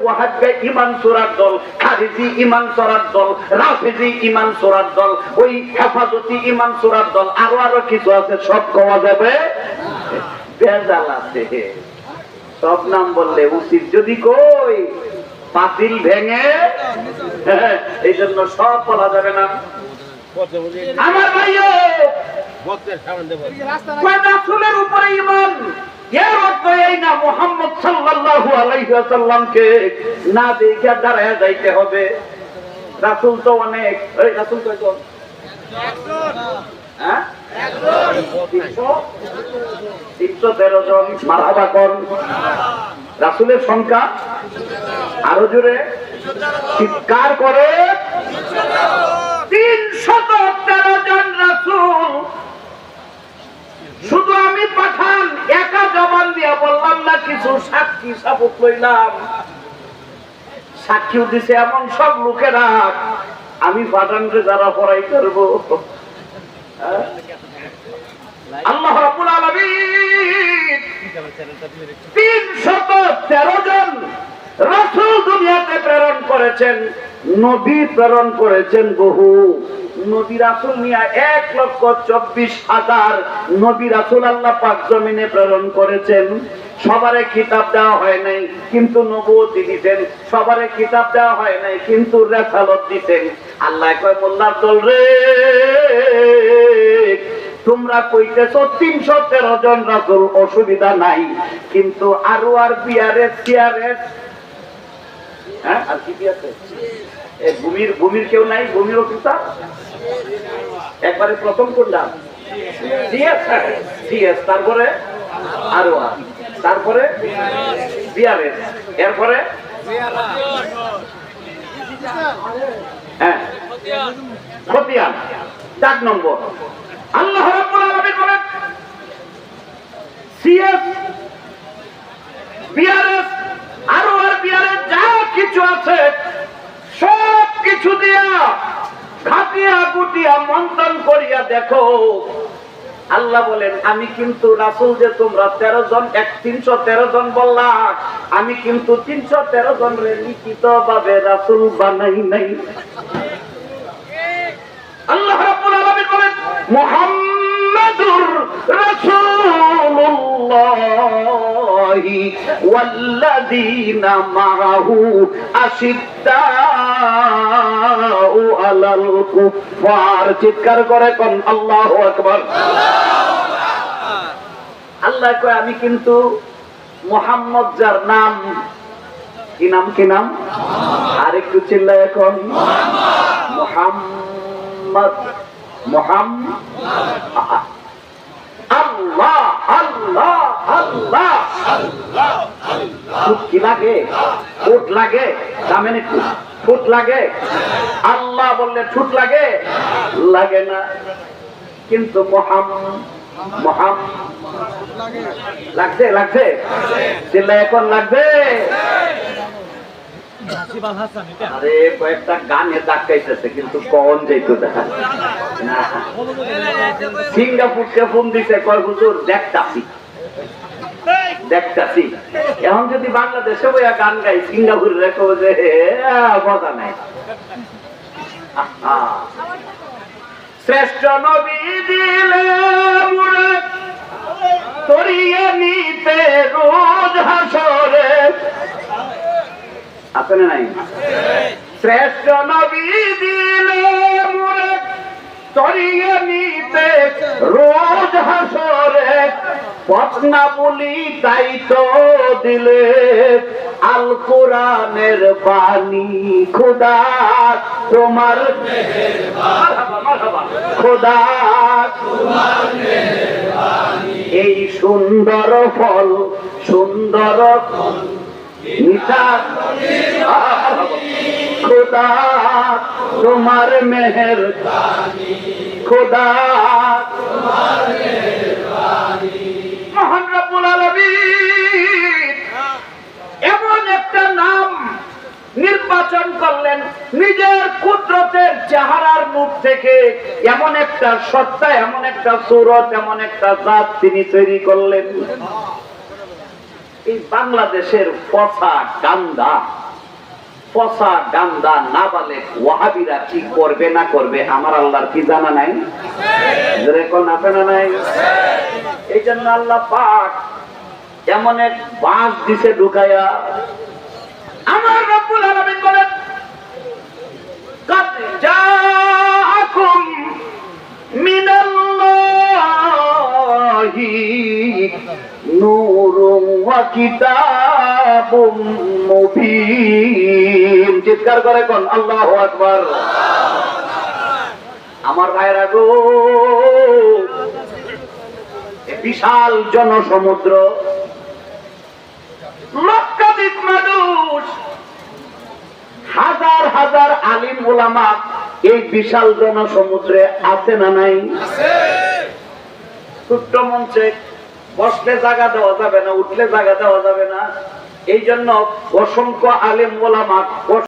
ওয়াহাববে ইমান চোরার দল খারিজি ইমান চোরার দল রাফেজি ইমান চোরার দল ওই হেফাজতি ইমান চোরার দল আরও আরও কিছু আছে সব কমা যাবে? বেজাল আছে। সব নাম বললে উচিত। যদি কই পাতিল ভেঙে এই জন্য সব বলা যাবে না। আমার ভাইও রাসূলের উপরে ঈমান এর অর্থ এই না মুহাম্মদ সাল্লাল্লাহু আলাইহি ওয়াসাল্লামকে না দেখে দাঁড়ায় যাইতে হবে। রাসূল তো অনেক। এই রাসূল কয়জন হ্যাঁ? রাসূলের সংখ্যা আরও জোরে। চিৎকার করে। তিনশত আমি পাঠান, একা জবান দিয়া বললাম, না, কিছু সাক্ষী সাবুক লইলাম সাক্ষীও দিছে এমন সব লোকেরা, আমি পাঠানকে যারা পড়াই করব? আল্লাহ রাব্বুল আলামিন তিনশত তেরো জন রাসূল দুনিয়াতে প্রেরণ করেছেন নবী প্রেরণ করেছেন বহু। নবী রাসূল নিয়ে এক লক্ষ চব্বিশ হাজার নবী রাসূল আল্লাহ পাক জমিনে প্রেরণ করেছেন। সবারে কিতাব দেওয়া হয় নাই, কিন্তু নবুয়তি দিতেন সবারে কিতাব দেওয়া হয় নাই, কিন্তু রেসালত দিতেন আল্লাহ কয়, মোল্লার দল রে, তোমরা কইতেছ তিনশো তেরো জন রাসূল অসুবিধা নাই, কিন্তু আরও আর বিয়ারেস সিয়ারেস হ্যাঁ আর কি আছে? ভূমির ভূমির কেউ নাই? একবারে প্রথম কোনটা? সিএস তারপরে আরও আর তারপরে এরপরে? হ্যাঁ চার নম্বর। আল্লাহ আরও আর বিআরএস যা কিছু আছে সব কিছু দিয়া ঘাটিয়া গুটিয়া মন্থন করিয়া দেখো। আল্লাহ বলেন, আমি কিন্তু রাসুল যে তোমরা তেরো জন, এক তিনশো তেরো জন বললা, আমি কিন্তু তিনশো তেরো জন লিখিত ভাবে রাসুল বানাই নাই। আল্লাহ মহান চিৎকার করে কোন, আল্লাহু আকবার। আল্লাহ কয়, আমি কিন্তু মোহাম্মদ যার নাম। কি নাম কি নাম? আর একটু চিল্লায় এখন মোহাম্মদ। মোহাম্মদ। আল্লাহ বললে ফুট লাগে? লাগে না। কিন্তু মহাম মহাম। লাগছে লাগছে? চিল্লা এখন লাগছে? আরে, কয়েকটা গানে ডাকাইতেছে কিন্তু কন যাইতো দেখা সিঙ্গাপুরকে ফোন দিছে, কয়, হুজুর, দেখতাছি। দেখতাছি। এখন যদি বাংলাদেশে বইয়া গান গাই, সিঙ্গাপুর রেখো যে মজা নাই। শ্রেষ্ঠ নবী দিলে তরিয়ে নিতে রোজ হাসরে। আছে নাই? শ্রেষ্ঠ নবী দিলে তরিয়ে নিতে রোজ হাসরে পটনা বলি তাই তো দিলে আল কোরআনের বাণী খুদা, তোমার। খোদা, এই সুন্দর ফল, সুন্দর খোদা তোমার মেহের খোদা মহান রব্বুল আলামিন, এমন একটা নাম নির্বাচন করলেন, নিজের কুদরতের চেহারার মুখ থেকে এমন একটা সত্তা, এমন একটা সুরত, এমন একটা জাত তিনি তৈরি করলেন। এই বাংলাদেশের পচা গান্দা পচা গান্দা না বলে ওয়াহাবিরা কি করবে না করবে আমার আল্লাহর কি জানা নাই যেরকম আছে না নাই এই জন্য আল্লাহ পাক এমন এক বাঁশ দিছে ঢুকাইয়া আমার রব্বুল আলামিন বলেন قد جاءكم من الله نور وكتاب চিৎকার করে কোন? আল্লাহ আকবর। আমার ভাইরা গো বিশাল জনসমুদ্র। লক্ষাধিক মানুষ, হাজার হাজার আলিম ওলামা এই বিশাল জনসমুদ্রে আছে না নাই? ছোট্ট মঞ্চে বসলে জায়গা দেওয়া যাবে না, উঠলে জায়গা দেওয়া যাবে না। এই জন্য অসংখ্য আলেম ওলামা